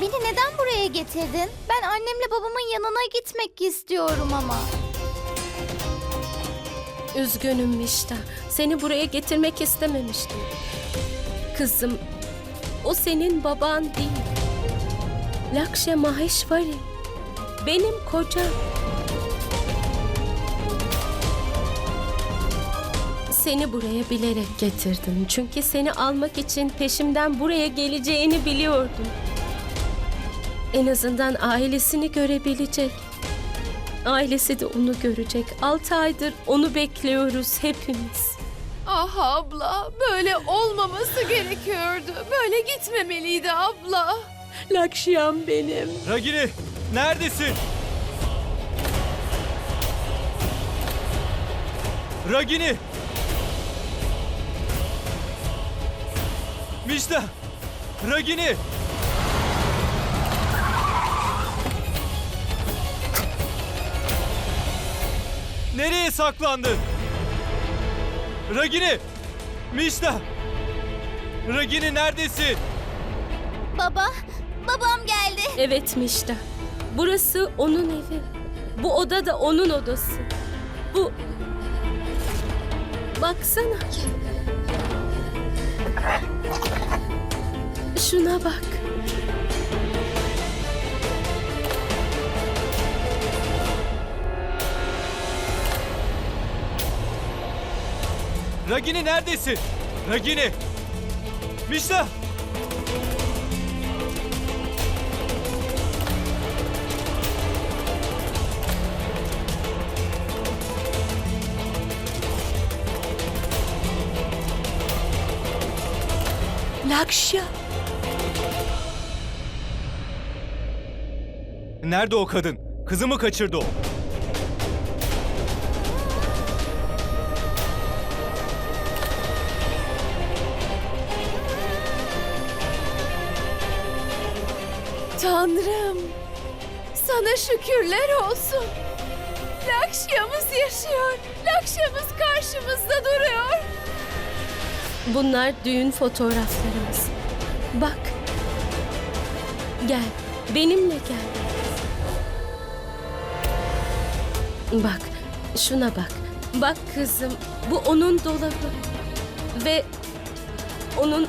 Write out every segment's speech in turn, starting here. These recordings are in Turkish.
Beni neden buraya getirdin? Ben annemle babamın yanına gitmek istiyorum ama. Üzgünüm Mişta. Seni buraya getirmek istememiştim. Kızım, o senin baban değil. Lakşya Maheshwari. Benim kocam. Seni buraya bilerek getirdim. Çünkü seni almak için peşimden buraya geleceğini biliyordum. En azından ailesini görebilecek. Ailesi de onu görecek. Altı aydır onu bekliyoruz hepimiz. Ah abla, böyle olmaması gerekiyordu. Böyle gitmemeliydi abla. Lakşyam benim. Ragini neredesin? Ragini! Mişta! Ragini! Nereye saklandın? Ragini! Mişta! Ragini neredesin? Baba, babam geldi. Evet Mişta. Burası onun evi. Bu oda da onun odası. Bu... Baksana. Şuna bak. Ragini neredesin? Ragini! Mişta! Lakşya. Nerede o kadın? Kızımı kaçırdı o. Tanrım, sana şükürler olsun. Lakşyamız yaşıyor. Lakşyamız karşımızda duruyor. Bunlar düğün fotoğraflarımız. Bak. Gel. Benimle gel. Bak. Şuna bak. Bak kızım. Bu onun dolabı. Ve onun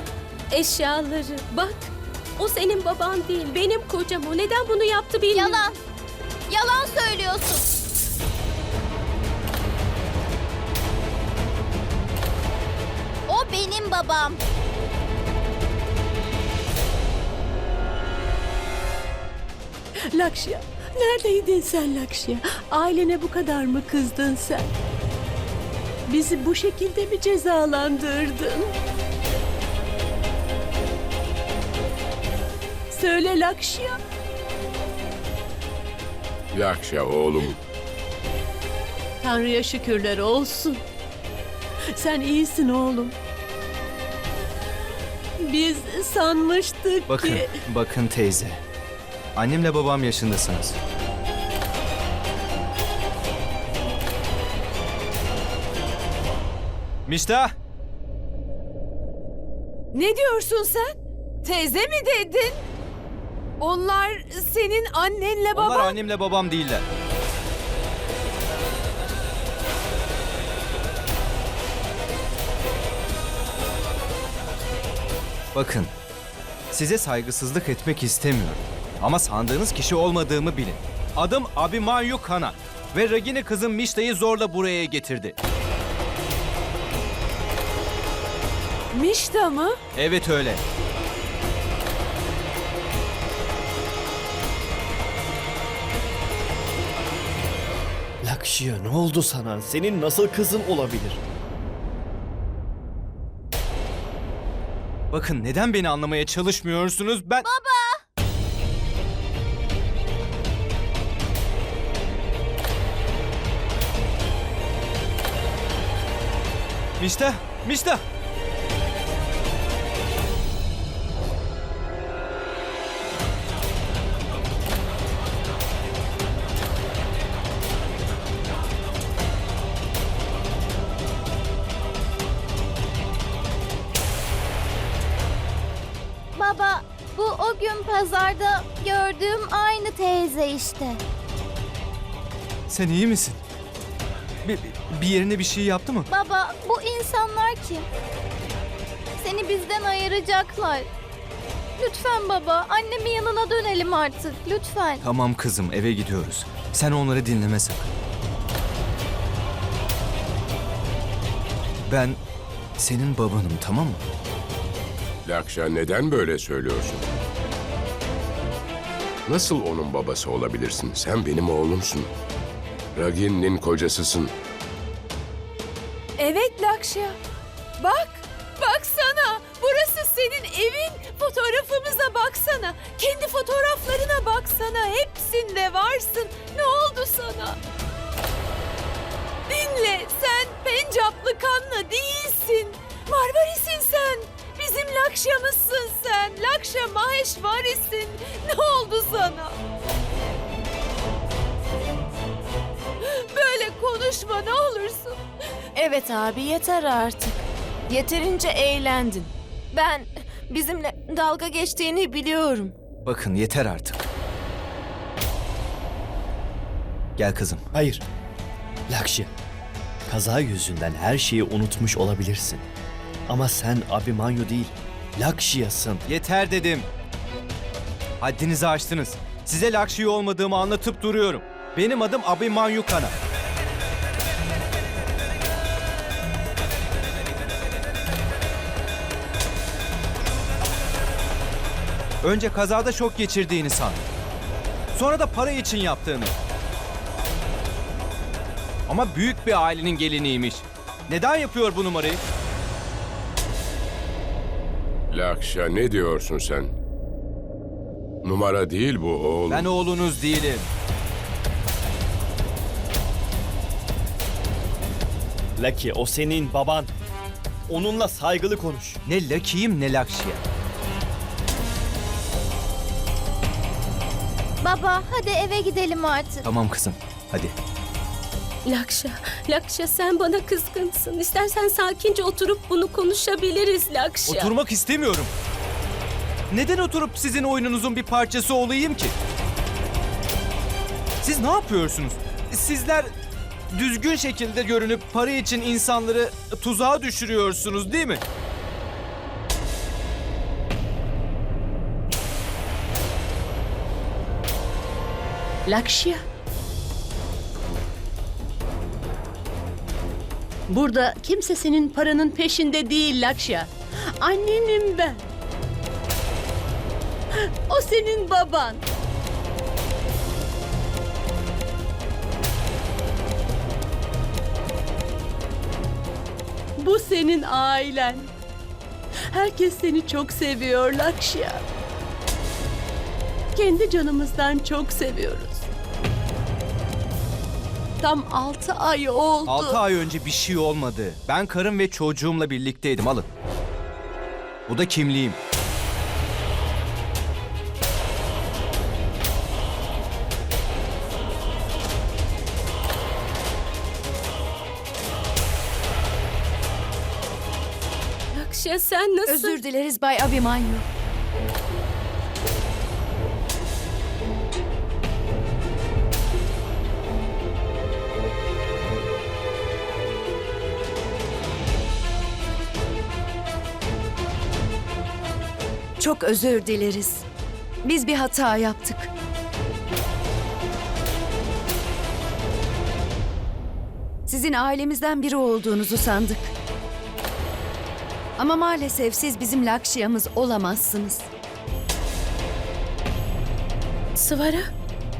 eşyaları. Bak. O senin baban değil. Benim kocam o. Neden bunu yaptı bilmiyorum. Yalan. Yalan söylüyorsun. O benim babam. Lakşya, neredeydin sen Lakşya? Ailene bu kadar mı kızdın sen? Bizi bu şekilde mi cezalandırdın? Söyle Lakşya. Lakşa oğlum. Tanrı'ya şükürler olsun. Sen iyisin oğlum. Biz sanmıştık Bakın, ki... bakın teyze. Annemle babam yaşındasınız. Mişta! Ne diyorsun sen? Teyze mi dedin? Onlar senin annenle baban. Onlar annemle babam değiller. Bakın, size saygısızlık etmek istemiyorum. Ama sandığınız kişi olmadığımı bilin. Adım Abimanyu Kana ve Ragini kızım Mişta'yı zorla buraya getirdi. Mişta mı? Evet öyle. Lakşya ne oldu sana? Senin nasıl kızın olabilir? Bakın neden beni anlamaya çalışmıyorsunuz? Ben... Mişta! Mişta! Pazarda gördüğüm aynı teyze işte. Sen iyi misin? Bir, bir yerine bir şey yaptı mı? Baba bu insanlar kim? Seni bizden ayıracaklar. Lütfen baba annemin yanına dönelim artık lütfen. Tamam kızım eve gidiyoruz. Sen onları dinleme sakın. Ben senin babanım tamam mı? Lakşa neden böyle söylüyorsun? Nasıl onun babası olabilirsin? Sen benim oğlumsun. Ragin'in kocasısın. Evet Lakşya. Bak, baksana. Burası senin evin. Fotoğrafımıza baksana. Kendi fotoğraflarına baksana. Hepsinde varsın. Ne oldu sana? Dinle, sen Pencaplı kanlı değilsin. Marvaris'in sen. Bizim Lakşya'mızsın sen. Lakşya Maheshwari'sin. Ne oldu sana? Böyle konuşma ne olursun. Evet abi yeter artık. Yeterince eğlendin. Ben bizimle dalga geçtiğini biliyorum. Bakın yeter artık. Gel kızım. Hayır. Lakşya. Kaza yüzünden her şeyi unutmuş olabilirsin. Ama sen Abimanyu değil, Lakşya'sın. Yeter dedim. Haddinizi aştınız. Size Lakşi olmadığımı anlatıp duruyorum. Benim adım Abimanyu Kana. Önce kazada şok geçirdiğini sandım. Sonra da para için yaptığını. Ama büyük bir ailenin geliniymiş. Neden yapıyor bu numarayı? Lakşa ne diyorsun sen? Numara değil bu oğlum. Ben oğlunuz değilim. Laki o senin baban. Onunla saygılı konuş. Ne Lucky'yim ne Lakşi'ye. Baba hadi eve gidelim artık. Tamam kızım. Hadi. Lakşa, Lakşa sen bana kızgınsın. İstersen sakince oturup bunu konuşabiliriz Lakşa. Oturmak istemiyorum. Neden oturup sizin oyununuzun bir parçası olayım ki? Siz ne yapıyorsunuz? Sizler düzgün şekilde görünüp para için insanları tuzağa düşürüyorsunuz değil mi? Lakşya. Burada kimse senin paranın peşinde değil Lakşya. Annenim ben. O senin baban. Bu senin ailen. Herkes seni çok seviyor Lakşya. Kendi canımızdan çok seviyoruz. Tam altı ay oldu. 6 ay önce bir şey olmadı. Ben karım ve çocuğumla birlikteydim alın. Bu da kimliğim. Lakşa sen nasıl... Özür dileriz Bay Abimanyu. Çok özür dileriz. Biz bir hata yaptık. Sizin ailemizden biri olduğunuzu sandık. Ama maalesef siz bizim Lakşya'mız olamazsınız. Sıvara,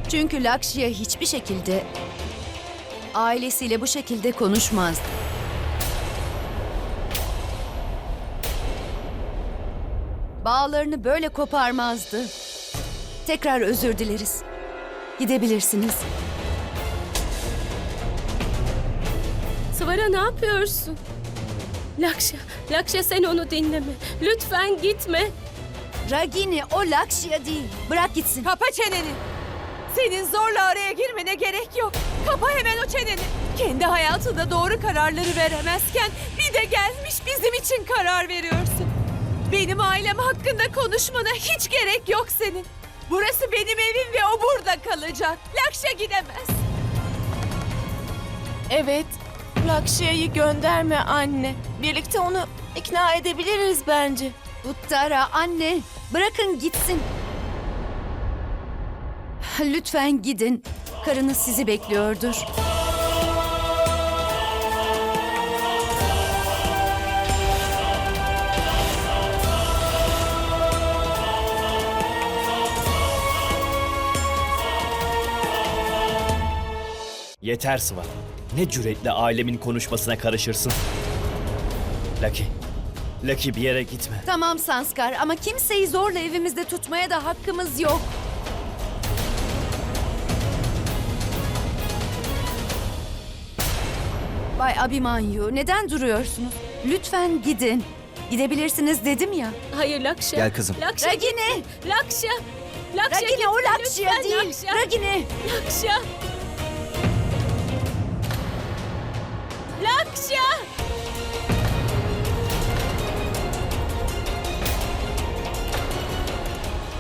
Çünkü Lakşya hiçbir şekilde ailesiyle bu şekilde konuşmaz. Bağlarını böyle koparmazdı. Tekrar özür dileriz. Gidebilirsiniz. Sıvara ne yapıyorsun? Lakşa, Lakşa sen onu dinleme. Lütfen gitme. Ragini o Lakşya değil. Bırak gitsin. Kapa çeneni. Senin zorla araya girmene gerek yok. Kapa hemen o çeneni. Kendi hayatında doğru kararları veremezken bir de gelmiş bizim için karar veriyorsun. Benim ailem hakkında konuşmana hiç gerek yok senin. Burası benim evim ve o burada kalacak. Lakşa gidemez. Evet, Lakşya'yı gönderme anne. Birlikte onu ikna edebiliriz bence. Uttara anne bırakın gitsin. Lütfen gidin. Karınız sizi bekliyordur. Yeter Sıva. Ne cüretle ailemin konuşmasına karışırsın. Lucky. Lucky bir yere gitme. Tamam Sanskar ama kimseyi zorla evimizde tutmaya da hakkımız yok. Bay Abimanyu neden duruyorsunuz? Lütfen gidin. Gidebilirsiniz dedim ya. Hayır Lakşa. Gel kızım. Lakşa Ragini! Lakşa. Lakşa Ragini o lütfen, değil. Lakşa. Ragini! Lakşa.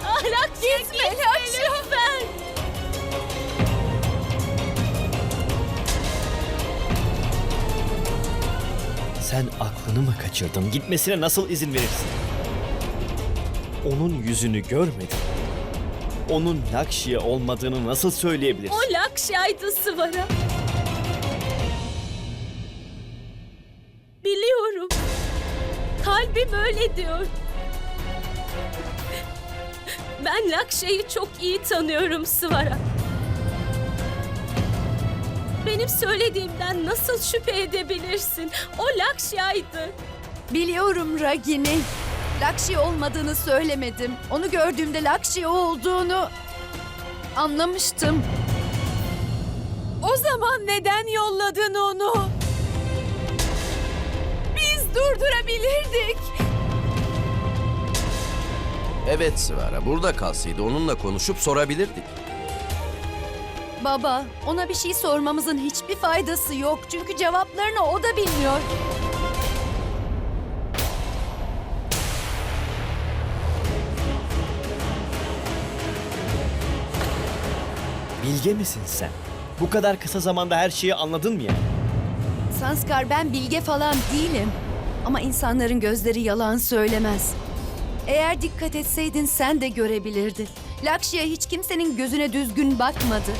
Ah Lakşa gitme, gitme lütfen. Sen aklını mı kaçırdın? Gitmesine nasıl izin verirsin? Onun yüzünü görmedin. Onun Lakşya olmadığını nasıl söyleyebilirsin? O Lakşa'ydı Sıvara. Kalbim öyle diyor. Ben Lakşa'yı çok iyi tanıyorum Sıvara. Benim söylediğimden nasıl şüphe edebilirsin? O Lakşa'ydı. Biliyorum Ragini. Lakşi olmadığını söylemedim. Onu gördüğümde Lakşi olduğunu anlamıştım. O zaman neden yolladın onu? Durdurabilirdik. Evet Sıvara, burada kalsaydı onunla konuşup sorabilirdik. Baba, ona bir şey sormamızın hiçbir faydası yok. Çünkü cevaplarını o da bilmiyor. Bilge misin sen? Bu kadar kısa zamanda her şeyi anladın mı yani? Sanskar ben bilge falan değilim. Ama insanların gözleri yalan söylemez. Eğer dikkat etseydin sen de görebilirdin. Lakşya hiç kimsenin gözüne düzgün bakmadı.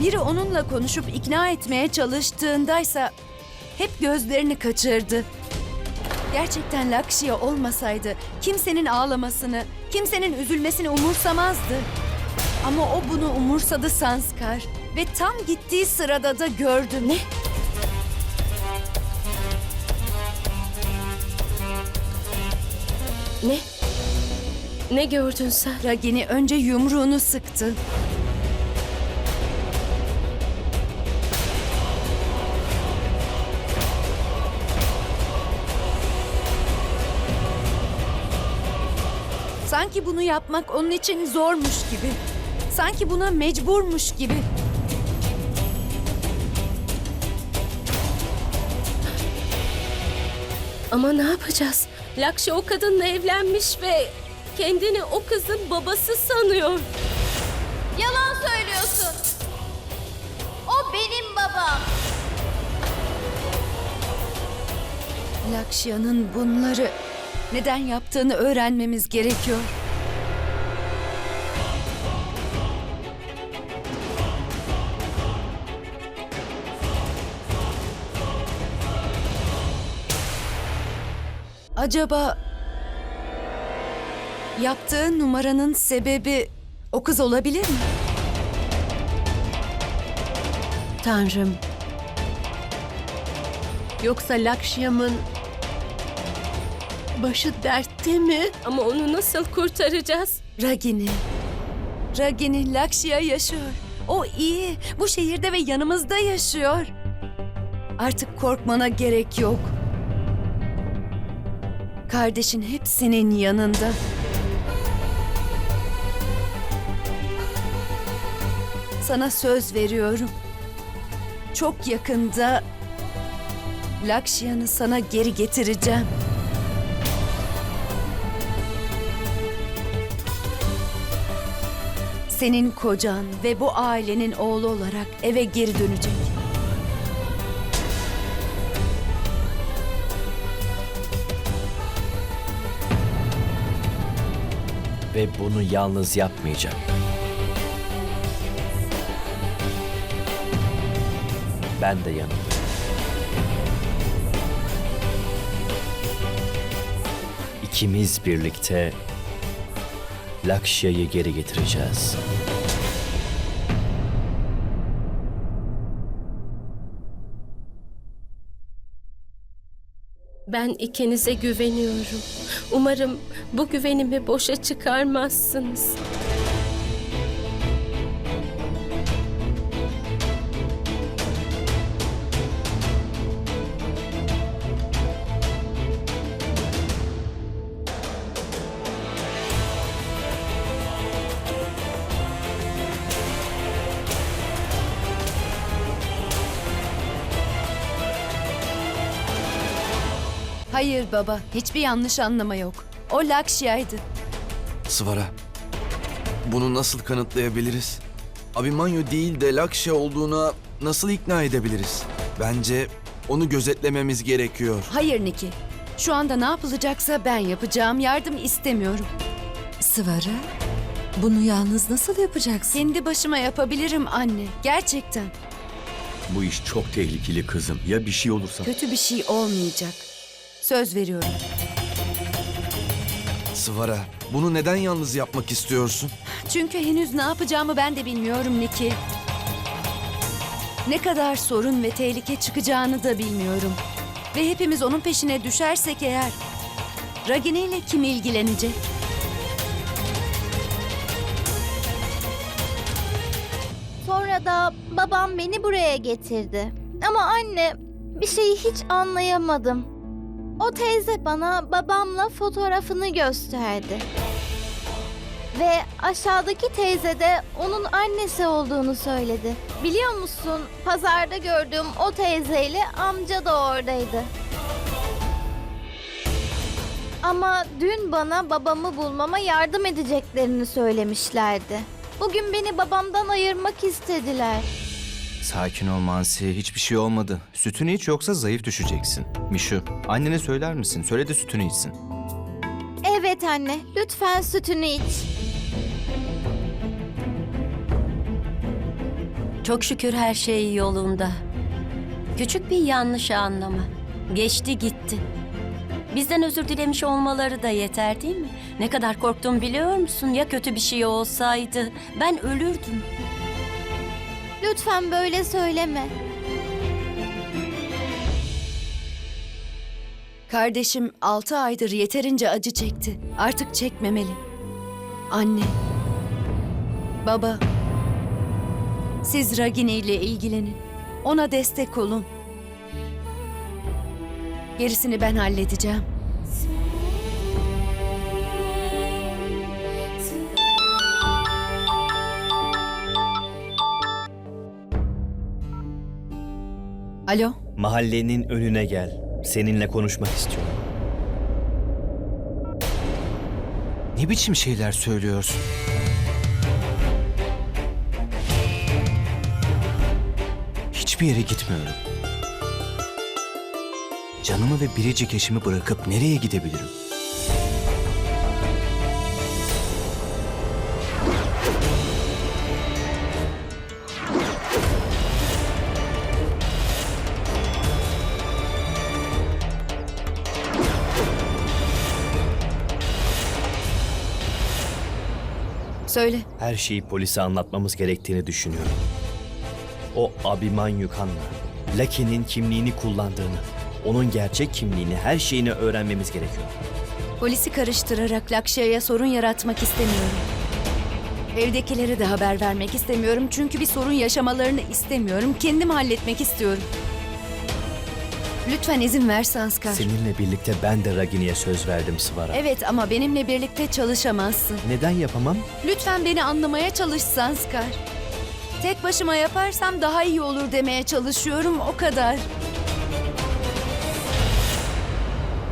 Biri onunla konuşup ikna etmeye çalıştığındaysa hep gözlerini kaçırdı. Gerçekten Lakşya olmasaydı kimsenin ağlamasını, kimsenin üzülmesini umursamazdı. Ama o bunu umursadı Sanskar ve tam gittiği sırada da gördüm. Ne? Ne? Ne gördün sen? Ragini önce yumruğunu sıktı. Sanki bunu yapmak onun için zormuş gibi. Sanki buna mecburmuş gibi. Ama ne yapacağız? Lakşa o kadınla evlenmiş ve kendini o kızın babası sanıyor. Yalan söylüyorsun. O benim babam. Lakşya'nın bunları neden yaptığını öğrenmemiz gerekiyor. Acaba yaptığı numaranın sebebi o kız olabilir mi? Tanrım. Yoksa Lakşyam'ın başı dertte mi? Ama onu nasıl kurtaracağız? Ragini. Ragini Lakşya yaşıyor. O iyi. Bu şehirde ve yanımızda yaşıyor. Artık korkmana gerek yok. Kardeşin hep senin yanında. Sana söz veriyorum. Çok yakında Lakşya'nı sana geri getireceğim. Senin kocan ve bu ailenin oğlu olarak eve geri dönecek. Ve bunu yalnız yapmayacağım. Ben de yanımda. İkimiz birlikte Lakşya'yı geri getireceğiz. Ben ikinize güveniyorum. Umarım bu güvenimi boşa çıkarmazsınız. Hayır baba, hiçbir yanlış anlama yok. O Lakşya'ydı. Svara, bunu nasıl kanıtlayabiliriz? Abimanyu değil de Lakşya olduğuna nasıl ikna edebiliriz? Bence onu gözetlememiz gerekiyor. Hayır Niki. Şu anda ne yapılacaksa ben yapacağım. Yardım istemiyorum. Sıvara, bunu yalnız nasıl yapacaksın? Kendi başıma yapabilirim anne. Gerçekten. Bu iş çok tehlikeli kızım. Ya bir şey olursa? Kötü bir şey olmayacak. Söz veriyorum. Svara, bunu neden yalnız yapmak istiyorsun? Çünkü henüz ne yapacağımı ben de bilmiyorum Niki. Ne kadar sorun ve tehlike çıkacağını da bilmiyorum. Ve hepimiz onun peşine düşersek eğer... Ragini ile kim ilgilenecek? Sonra da babam beni buraya getirdi. Ama anne bir şeyi hiç anlayamadım. O teyze bana babamla fotoğrafını gösterdi. Ve aşağıdaki teyze de onun annesi olduğunu söyledi. Biliyor musun pazarda gördüğüm o teyzeyle amca da oradaydı. Ama dün bana babamı bulmama yardım edeceklerini söylemişlerdi. Bugün beni babamdan ayırmak istediler. Sakin ol Mansi. Hiçbir şey olmadı. Sütünü iç yoksa zayıf düşeceksin. Mişu, annene söyler misin? Söyle de sütünü içsin. Evet anne, lütfen sütünü iç. Çok şükür her şey yolunda. Küçük bir yanlış anlama. Geçti gitti. Bizden özür dilemiş olmaları da yeter değil mi? Ne kadar korktum biliyor musun? Ya kötü bir şey olsaydı ben ölürdüm. Lütfen böyle söyleme. Kardeşim altı aydır yeterince acı çekti. Artık çekmemeli. Anne. Baba. Siz Ragini ile ilgilenin. Ona destek olun. Gerisini ben halledeceğim. Alo. Mahallenin önüne gel. Seninle konuşmak istiyorum. Ne biçim şeyler söylüyorsun? Hiçbir yere gitmiyorum. Canımı ve biricik eşimi bırakıp nereye gidebilirim? Söyle. Her şeyi polise anlatmamız gerektiğini düşünüyorum. O Abimanyu Kan'la Lucky'nin kimliğini kullandığını, onun gerçek kimliğini, her şeyini öğrenmemiz gerekiyor. Polisi karıştırarak Lakşya'ya sorun yaratmak istemiyorum. Evdekilere de haber vermek istemiyorum çünkü bir sorun yaşamalarını istemiyorum. Kendim halletmek istiyorum. Lütfen izin ver Sanskar. Seninle birlikte ben de Ragini'ye söz verdim Svara. Evet ama benimle birlikte çalışamazsın. Neden yapamam? Lütfen beni anlamaya çalış Sanskar. Tek başıma yaparsam daha iyi olur demeye çalışıyorum o kadar.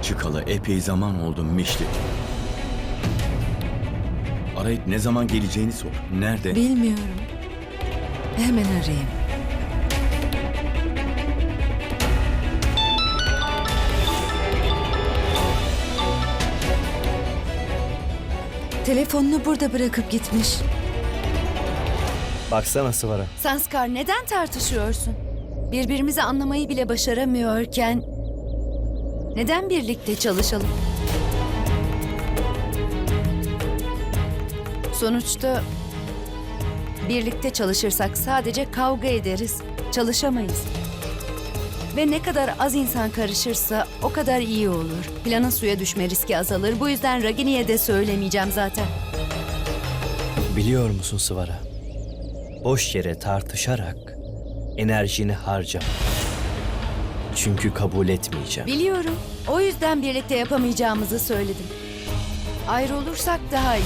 çıkalı epey zaman oldu Mişli. Arayıp ne zaman geleceğini sor. Nerede? Bilmiyorum. Hemen arayayım. Telefonunu burada bırakıp gitmiş. Baksana Sıvara. Sanskar neden tartışıyorsun? Birbirimizi anlamayı bile başaramıyorken neden birlikte çalışalım? Sonuçta birlikte çalışırsak sadece kavga ederiz, çalışamayız. Ve ne kadar az insan karışırsa o kadar iyi olur. Planın suya düşme riski azalır. Bu yüzden Ragini'ye de söylemeyeceğim zaten. Biliyor musun Sıvara? Boş yere tartışarak enerjini harcama. Çünkü kabul etmeyeceğim. Biliyorum. O yüzden birlikte yapamayacağımızı söyledim. Ayrı olursak daha iyi.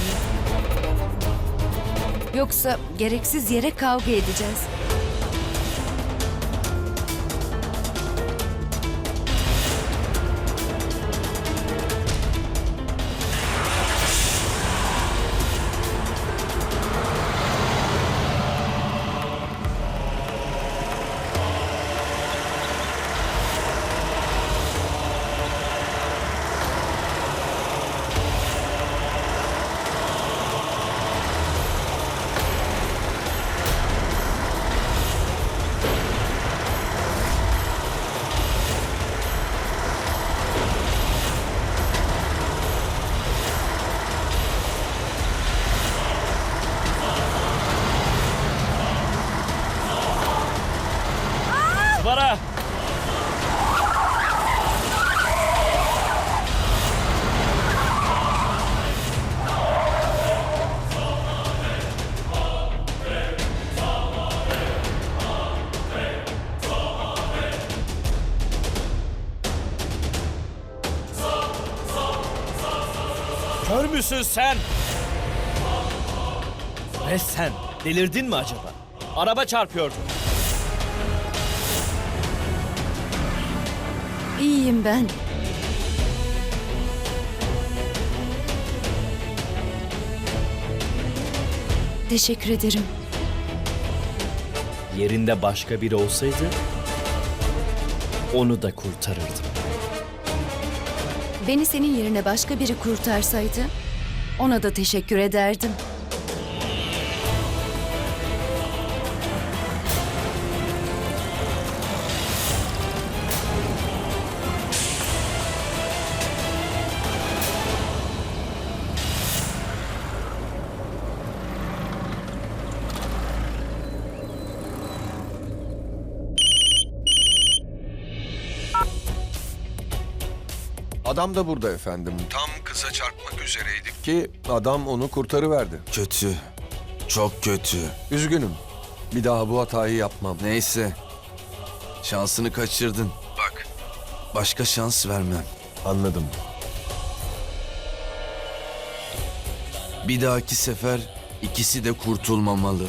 Yoksa gereksiz yere kavga edeceğiz. Kör müsün sen? Ve sen delirdin mi acaba? Araba çarpıyordu. İyiyim ben. Teşekkür ederim. Yerinde başka biri olsaydı onu da kurtarırdım. Beni senin yerine başka biri kurtarsaydı ona da teşekkür ederdim. Adam da burada efendim. Tam kıza çarpmak üzereydik ki adam onu kurtarıverdi. Kötü. Çok kötü. Üzgünüm. Bir daha bu hatayı yapmam. Neyse. Şansını kaçırdın. Bak. Başka şans vermem. Anladım. Bir dahaki sefer ikisi de kurtulmamalı.